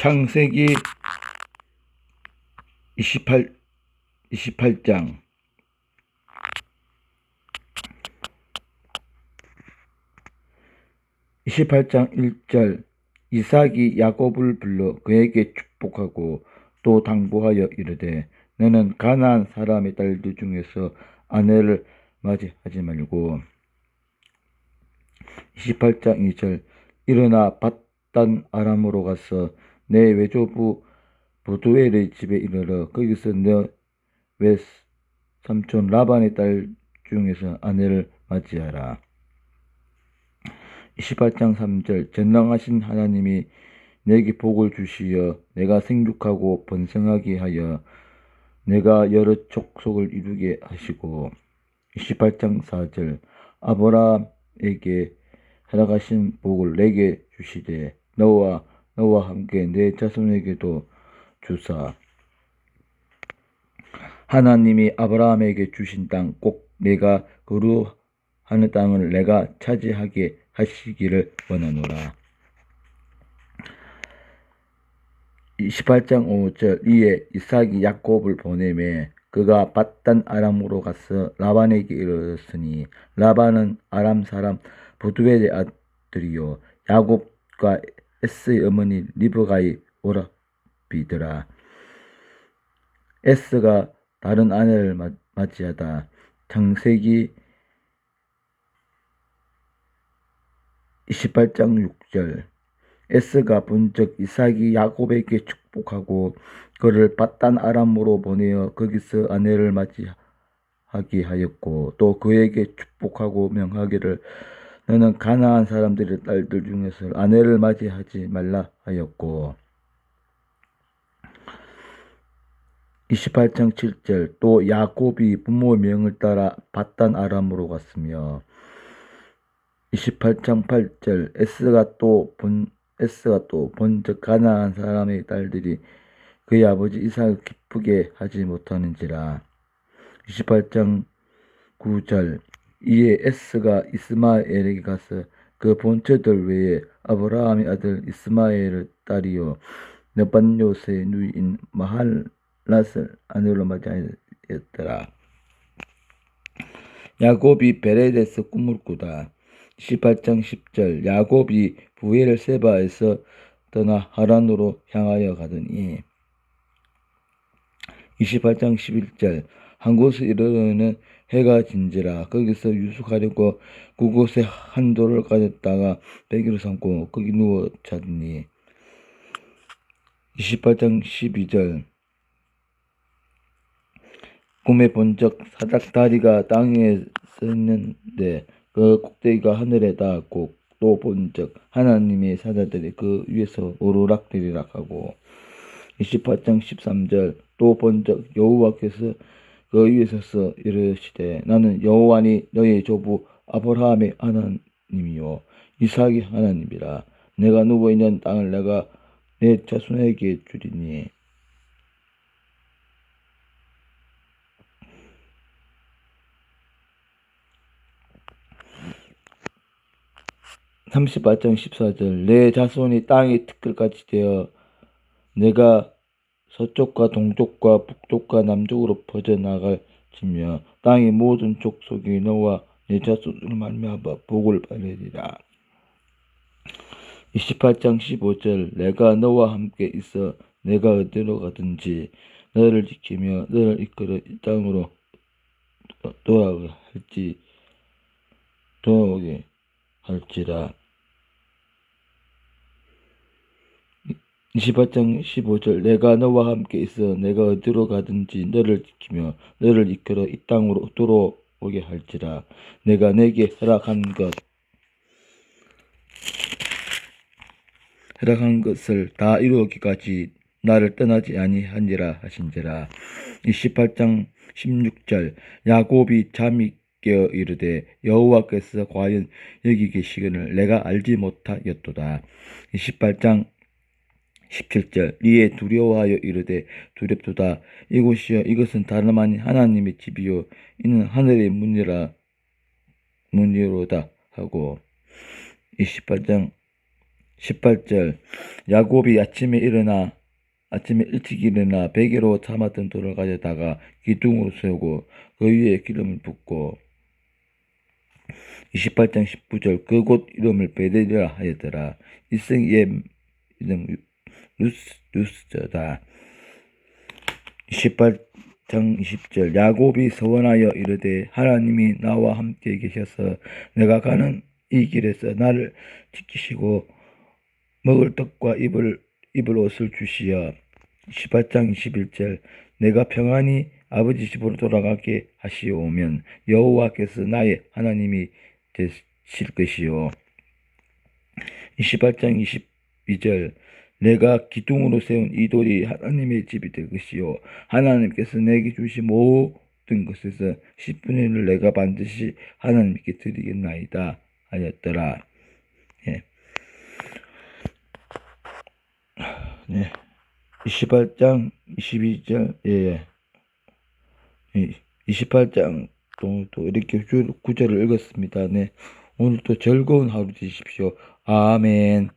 창세기 28, 28장. 28장 1절 이삭이 야곱을 불러 그에게 축복하고 또 당부하여 이르되 너는 가나안 사람의 딸들 중에서 아내를 맞이하지 말고. 28장 2절 일어나 받단 아람으로 가서 내 외조부 보두엘의 집에 이르러 거기서 너 외삼촌 라반의 딸 중에서 아내를 맞이하라. 28장 3절 전능하신 하나님이 내게 복을 주시어 내가 생육하고 번성하게 하여 내가 여러 족속을 이루게 하시고 28장 4절 아브라함에게 허락하신 복을 내게 주시되 너와 너와 함께 내 자손에게도 주사 하나님이 아브라함에게 주신 땅 꼭 내가 거루하는 땅을 내가 차지하게 하시기를 원하노라. 28장 5절 이에 이삭이 야곱을 보내매 그가 받단 아람으로 가서 라반에게 이르렀으니 라반은 아람 사람 부두엘의 아들이요 야곱과 에스의 어머니 리브가의 오라비더라. 에스가 다른 아내를 맞- 맞이하다 창세기 28장 6절 에스가 본적 이삭이 야곱에게 축복하고 그를 받단 아람으로 보내어 거기서 아내를 맞이하게 하였고 또 그에게 축복하고 명하기를 너는 가나안 사람들의 딸들 중에서 아내를 맞이하지 말라 하였고 28장 7절 또 야곱이 부모의 명을 따라 받단 아람으로 갔으며 28장 8절 에스가 또 본 에스가 또 본적 가나안 사람의 딸들이 그의 아버지 이삭을 기쁘게 하지 못하는지라. 28장 9절 이에 에스가 이스마엘에게 가서 그 본처들 외에 아브라함의 아들 이스마엘의 딸이요 느반요스의 누이인 마할랏을 아내로 맞이하였더라. 야곱이 베레데스 꿈을 꾸다. 18장 10절 야곱이 부엘 세바에서 떠나 하란으로 향하여 가더니 28장 11절 한 곳에 이르러는 해가 진지라. 거기서 유숙하려고 그곳에 한 돌을 가졌다가 베기로 삼고 거기 누워 자더니 28장 12절. 꿈에 본적 사닥 다리가 땅에 섰는데 그 꼭대기가 하늘에 닿았고 또 본적 하나님의 사자들이 그 위에서 오르락내리락하고. 28장 13절. 또 본적 여호와께서 그 위에 서서 이르시되 나는 여호와니 너의 조부 아브라함의 하나님이요 이삭의 하나님이라. 내가 누워 있는 땅을 내가 내 자손에게 주리니. 38장 14절. 내 자손이 땅의 티끌같이 되어 내가 서쪽과 동쪽과 북쪽과 남쪽으로 퍼져나갈 지며 땅의 모든 족속이 너와 내 자손으로 말미암아 복을 받으리라. 28장 15절 내가 너와 함께 있어 내가 어디로 가든지 너를 지키며 너를 이끌어 이 땅으로 돌아오게 할지 돌아오게 할지라. 28장 15절 내가 너와 함께 있어 내가 어디로 가든지 너를 지키며 너를 이끌어 이 땅으로 돌아오게 할지라. 내가 내게 허락한 것 허락한 것을 다 이루기까지 나를 떠나지 아니하니라 하신지라. 28장 16절 야곱이 잠이 깨어 이르되 여호와께서 과연 여기 계시거늘 내가 알지 못하였도다. 28장 17절 이에 두려워하여 이르되 두렵도다. 이곳이여 이것은 다름 아닌 하나님의 집이요. 이는 하늘의 문이라 문이로다 하고. 28장 18절 야곱이 아침에 일어나 아침에 일찍 일어나 베개로 참았던 돌을 가져다가 기둥으로 세우고 그 위에 기름을 붓고. 28장 19절 그곳 이름을 베델이라 하였더라. 일생의 이름 루스 루스저다. 28장 20절 야곱이 서원하여 이르되 하나님이 나와 함께 계셔서 내가 가는 이 길에서 나를 지키시고 먹을 떡과 입을 입을 옷을 주시어 18장 21절 내가 평안히 아버지 집으로 돌아가게 하시오면 여호와께서 나의 하나님이 되실 것이요. 28장 22절 내가 기둥으로 세운 이 돌이 하나님의 집이 될 것이요 하나님께서 내게 주신 모든 것에서 10분의 1을 내가 반드시 하나님께 드리겠나이다 하였더라 예. 네. 28장 22절 예. 예. 28장 또, 또 이렇게 구- 구절을 읽었습니다. 네. 오늘 또 즐거운 하루 되십시오. 아멘.